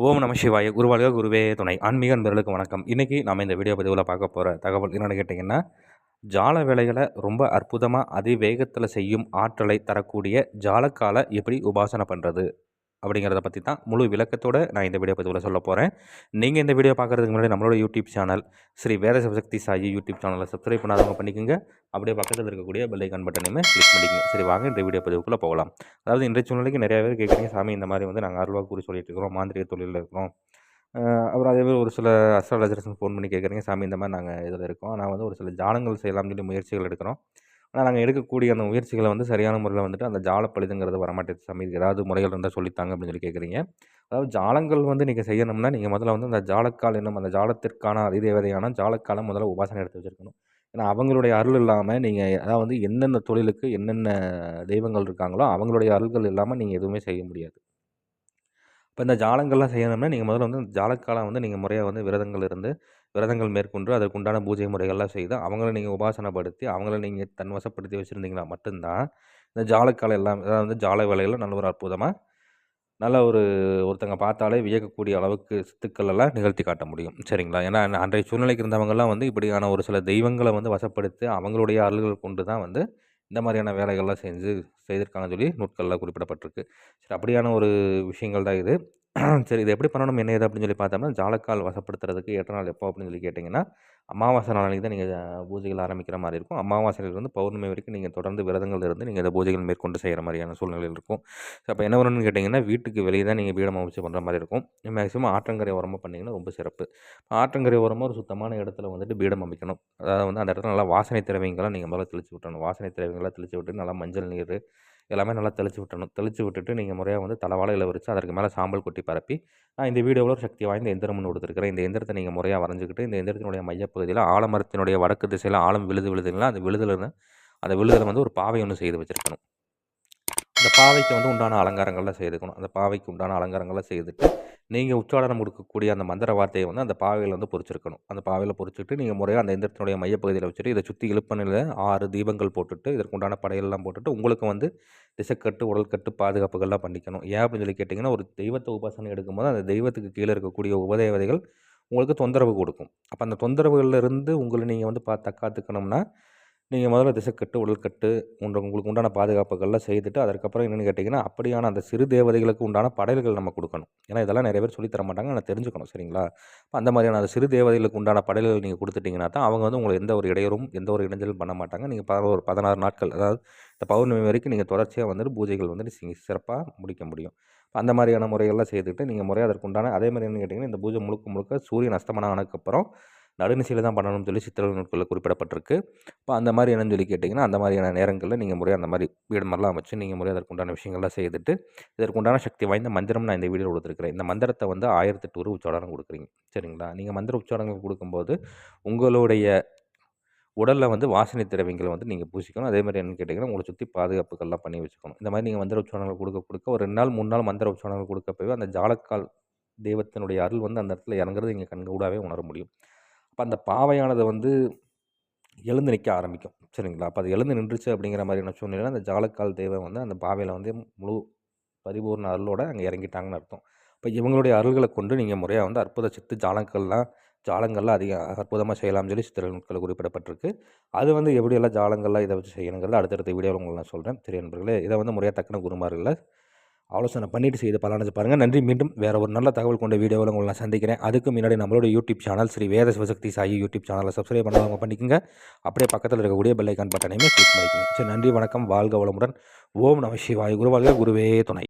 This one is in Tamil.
ஓம் நம சிவாய. குருவாழ்க குருவே துணை. ஆன்மீக நண்பர்களுக்கு வணக்கம். இன்றைக்கி நம்ம இந்த வீடியோ பதிவில் பார்க்க போகிற தகவல் என்னென்னு கேட்டிங்கன்னா ஜால வேலைகளை ரொம்ப அற்புதமாக அதிவேகத்தில் செய்யும் ஆற்றலை தரக்கூடிய ஜாலக்கால எப்படி உபாசனை பண்ணுறது அப்படிங்கிறத பற்றி தான் முழு விளக்கத்தோடு நான் இந்த வீடியோ பதிவில் சொல்ல போகிறேன் நீங்கள் இந்த வீடியோ பார்க்குறதுக்கு முன்னாடி நம்மளோட YouTube channel Shri Veda Sivasakthi Sai YouTube சேனலை சப்ஸ்கிரைப் பண்ணாதவங்க பண்ணிக்கோங்க. அப்படியே பக்கத்தில் இருக்கக்கூடிய பெல்லைக்கான் பட்டனையுமே கிளிக் பண்ணிக்கோங்க. சரி வாங்க இந்த வீடியோ பதிவுக்குள்ளே போகலாம். அதாவது இன்றைய சூழ்நிலைக்கு நிறைய பேர் கேட்குறீங்க சாமி இந்த மாதிரி வந்து நாங்கள் அருள்வா கூறி சொல்லிட்டு இருக்கிறோம் மாந்திரிக தொழிலில் இருக்கிறோம். அப்புறம் அதேமாதிரி ஒரு சில அஸ்ட்ராலஜர்ஸ் ஃபோன் பண்ணி கேட்குறீங்க சாமி இந்த மாதிரி நாங்கள் இதில் இருக்கோம். நான் வந்து ஒரு சில ஜானங்கள் செய்யலாம்னு சொல்லி முயற்சிகள் எடுக்கிறோம். ஆனால் நாங்கள் எடுக்கக்கூடிய அந்த முயற்சிகளை வந்து சரியான முறையில் வந்துட்டு அந்த ஜால பழுதுங்கிறது வரமாட்டேது. சாமி ஏதாவது முறைகள் இருந்தால் சொல்லித்தாங்க அப்படின்னு சொல்லி கேட்குறீங்க அதாவது ஜாலங்கள் வந்து நீங்கள் செய்யணும்னா நீங்கள் முதல்ல வந்து அந்த ஜாலக்கால் என்னும் அந்த ஜாலத்திற்கான அதிதேவதையான ஜாலக்காலை முதல்ல உபாசனை எடுத்து வச்சுருக்கணும். ஏன்னா அவங்களுடைய அருள் இல்லாமல் நீங்கள் அதாவது வந்து என்னென்ன தொழிலுக்கு என்னென்ன தெய்வங்கள் இருக்காங்களோ அவங்களுடைய அருள்கள் இல்லாமல் நீங்கள் எதுவுமே செய்ய முடியாது. இப்போ இந்த ஜாலங்கள்லாம் செய்யணும்னா நீங்கள் முதல்ல வந்து ஜாலக்காலம் வந்து நீங்கள் முறையாக வந்து விரதங்கள் இருந்து விரதங்கள் மேற்கொண்டு அதற்குண்டான பூஜை முறைகள்லாம் செய்து அவங்கள நீங்கள் உபாசனப்படுத்தி அவங்கள நீங்கள் தன் வசப்படுத்தி வச்சுருந்தீங்கன்னா மட்டும்தான் இந்த ஜாலக்காலம் எல்லாம் அதாவது வந்து ஜால வேலைகளில் நல்ல ஒரு அற்புதமாக நல்ல ஒரு ஒருத்தங்க பார்த்தாலே வியக்கக்கூடிய அளவுக்கு சித்துக்கள் எல்லாம் நிகழ்த்தி காட்ட முடியும். சரிங்களா? ஏன்னா அன்றைய சூழ்நிலைக்கு இருந்தவங்கெல்லாம் வந்து இப்படியான ஒரு சில தெய்வங்களை வந்து வசப்படுத்தி அவங்களுடைய அருள்கள் கொண்டு தான் வந்து இந்த மாதிரியான வேலைகள்லாம் செஞ்சு செய்திருக்காங்கன்னு சொல்லி நூட்களில் குறிப்பிடப்பட்டிருக்கு. சரி அப்படியான ஒரு விஷயங்கள் தான் இது. சரி இது எப்படி பண்ணணும்? என்ன ஏது அப்படின்னு சொல்லி பார்த்தோம்னா ஜாலக்கால் வசப்படுத்துறதுக்கு ஏற்ற நாள் எப்போ அப்படின்னு சொல்லி கேட்டிங்கன்னா அமாவாசை நாளைக்கு தான் நீங்கள் பூஜைகள் ஆரம்பிக்கிற மாதிரி இருக்கும். அமாவாசையிலிருந்து பௌர்ணமி வரைக்கும் நீங்கள் தொடர்ந்து விரதங்கள் இருந்து நீங்கள் இந்த பூஜைகள் மேற்கொண்டு செய்கிற மாதிரியான சூழ்நிலையில் இருக்கும். ஸோ அப்போ என்ன வரணும்னு கேட்டிங்கன்னா வீட்டுக்கு வெளியே தான் நீங்கள் பீடம் அமைச்சு பண்ணுற மாதிரி இருக்கும். மேக்ஸிமம் ஆற்றங்கரை உரமாக பண்ணிங்கன்னா ரொம்ப சிறப்பு. ஆற்றங்கரை உரமாக ஒரு சுத்தமான இடத்துல வந்துட்டு பீடம் அமைக்கணும். அதாவது வந்து அந்த இடத்துல நல்லா வாசனை திரவியங்களாக நீங்கள் முதல்ல தெளிச்சு விட்டணும் வாசனை திரவியங்களாக தெளிச்சு விட்டு நல்லா மஞ்சள் நீர் எல்லாமே நல்லா தெளித்து விட்டணும். தெளித்து விட்டுட்டு நீங்கள் முறையாக வந்து தலைவாழையில் வச்சு அதற்கு மேலே சாம்பல் கொட்டி பரப்பி நான் இந்த வீடியோவில் ஒரு சக்தி வாய்ந்த எந்திரம்னு கொடுத்துருக்கிறேன். இந்த எந்திரத்தை நீங்கள் முறையாக வரைஞ்சிக்கிட்டு இந்த எந்திரத்தினுடைய மையப்பகுதியில் ஆலமரத்தினுடைய வடக்கு திசையில் ஆழம் விழுது விழுதுங்களா? அந்த விழுதுலேருந்து அந்த விழுதில் வந்து ஒரு பாவை ஒன்று செய்து வச்சுருக்கணும். இந்த பாவைக்கு வந்து உண்டான அலங்காரங்கள்லாம் செய்துக்கணும். அந்த பாவைக்கு உண்டான அலங்காரங்கள்லாம் செய்துட்டு நீங்கள் உச்சாடனம் கொடுக்கக்கூடிய அந்த மந்திர வார்த்தையை வந்து அந்த பாவையில் வந்து பொறிச்சிருக்கணும். அந்த பாவையில் பொறிச்சிட்டு நீங்கள் முறையாக அந்த எந்திரத்தினுடைய மையப்பகுதியில் வச்சுட்டு இதை சுற்றி இழுப்பனில் ஆறு தீபங்கள் போட்டுட்டு இதற்குண்டான படையெல்லாம் போட்டுட்டு உங்களுக்கு வந்து திசைக்கட்டு உடல் கட்டு பாதுகாப்புகள்லாம் பண்ணிக்கணும். ஏன் அப்படின்னு சொல்லி கேட்டிங்கன்னா ஒரு தெய்வத்தை உபாசனை எடுக்கும்போது அந்த தெய்வத்துக்கு கீழே இருக்கக்கூடிய உபதேவதைகள் உங்களுக்கு தொந்தரவு கொடுக்கும். அப்போ அந்த தொந்தரவுகளிலிருந்து உங்களை நீங்கள் வந்து பா தக்காத்துக்கணும்னா நீங்கள் முதல்ல திசைக்கட்டு உடல்கட்டு உண்டு உங்களுக்கு உண்டான பாதுகாப்புகள்லாம் செய்துட்டு அதற்கப்புறம் என்னென்னு கேட்டிங்கன்னா அப்படியான அந்த சிறு தேவதைகளுக்கு உண்டான படையல்கள் நம்ம கொடுக்கணும். ஏன்னா இதெல்லாம் நிறைய பேர் சொல்லித்தர தர மாட்டாங்க. நான் தெரிஞ்சுக்கணும் சரிங்களா? இப்போ அந்த மாதிரியான அந்த சிறு தேவதைகளுக்கு உண்டான படையல்கள் நீங்கள் கொடுத்துட்டிங்கன்னா தான் அவங்க வந்து உங்களுக்கு எந்த ஒரு இடையூறும் எந்த ஒரு இடைஞ்சலும் பண்ண மாட்டாங்க. நீங்கள் பதினோரு ஒரு பதினாறு நாட்கள் அதாவது இந்த பௌர்ணமி வரைக்கும் நீங்கள் தொடர்ச்சியாக வந்துட்டு பூஜைகள் வந்துட்டு சிறப்பாக முடிக்க முடியும். அந்த மாதிரியான முறைகள்லாம் செய்துக்கிட்டு நீங்கள் முறையாக அதற்குண்டான அதே மாதிரி என்ன கேட்டிங்கன்னா இந்த பூஜை முழுக்க முழுக்க சூரியன் அஸ்தமனம் ஆனதுக்கப்புறம் நடுநிசையில் தான் பண்ணணும்னு சொல்லி சித்திரல் நூட்களில் குறிப்பிடப்பட்டிருக்கு. இப்போ அந்த மாதிரி என்னன்னு சொல்லி கேட்டிங்கன்னா அந்த மாதிரியான நேரங்களில் நீங்கள் முறையாக அந்த மாதிரி வீடு மாதிரிலாம் அமைச்சு நீங்கள் முறையாக அதற்குண்டான விஷயங்கள்லாம் செய்துட்டு இதற்குண்டான சக்தி வாய்ந்த மந்திரம் நான் இந்த வீடியோ கொடுத்துருக்கிறேன். இந்த மந்திரத்தை வந்து ஆயிரத்தெட்டு ஒரு உச்சாடனம் கொடுக்குறீங்க. சரிங்களா? நீங்கள் மந்திர உச்சாடனங்கள் கொடுக்கும்போது உங்களுடைய உடலில் வந்து வாசனை திரவியங்களை வந்து நீங்கள் பூசிக்கணும். அதே மாதிரி என்னன்னு கேட்டிங்கன்னா உங்களை சுற்றி பாதுகாப்புகள்லாம் பண்ணி வச்சுக்கணும். இந்த மாதிரி நீங்கள் மந்திர உச்சாரணங்கள் கொடுக்க கொடுக்க ஒரு ரெண்டு நாள் மூணு நாள் மந்திர உச்சாரணங்கள் கொடுக்கப்பவே அந்த ஜாலக்கால் தெய்வத்தினுடைய அருள் வந்து அந்த இடத்துல இறங்குறது இங்கே கண்கூடாவே உணர முடியும். அப்போ அந்த பாவையானது வந்து எழுந்து நிற்க ஆரம்பிக்கும். சரிங்களா? அப்போ அது எழுந்து நின்றுச்சு அப்படிங்கிற மாதிரியான சூழ்நிலை அந்த ஜாலக்கால் தெய்வம் வந்து அந்த பாவையில் வந்து முழு பரிபூர்ண அருளோடு அங்கே இறங்கிட்டாங்கன்னு அர்த்தம். இப்போ இவங்களுடைய அருள்களை கொண்டு நீங்கள் முறையாக வந்து அற்புத சித்து ஜாலங்கள்லாம் ஜாலங்கள்லாம் அதிகம் அற்புதமாக செய்யலாம்னு சொல்லி சித்திரங்கள் குறிப்பிடப்பட்டிருக்கு. அது வந்து எப்படியெல்லாம் ஜாலங்கள்லாம் இதை வச்சு செய்யணுங்கிறது அடுத்தடுத்த வீடியோவில் உங்களுக்கு நான் சொல்கிறேன் சரி நண்பர்களே இதை வந்து முறையாக தக்கன குருமார்களில் ஆலோசனை பண்ணிவிட்டு செய்து பலனடைஞ்சு பாருங்கள் நன்றி. மீண்டும் வேறு ஒரு நல்ல தகவல் கொண்ட வீடியோவில் உங்களை நான் சந்திக்கிறேன். அதுக்கு முன்னாடி நம்மளோட YouTube channel Shri Veda Sivasakthi Sai YouTube சேனலை சப்ஸ்கிரைப் பண்ணாதவங்க பண்ணிக்கோங்க. அப்படியே பக்கத்தில் இருக்கக்கூடிய பெல்லைக்கான் பட்டனையுமே கிளிக் பண்ணிக்கோங்க. சரி நன்றி வணக்கம். வாழ்க வளமுடன். ஓம் நம சிவாய். குருவாழ்க. குருவே துணை.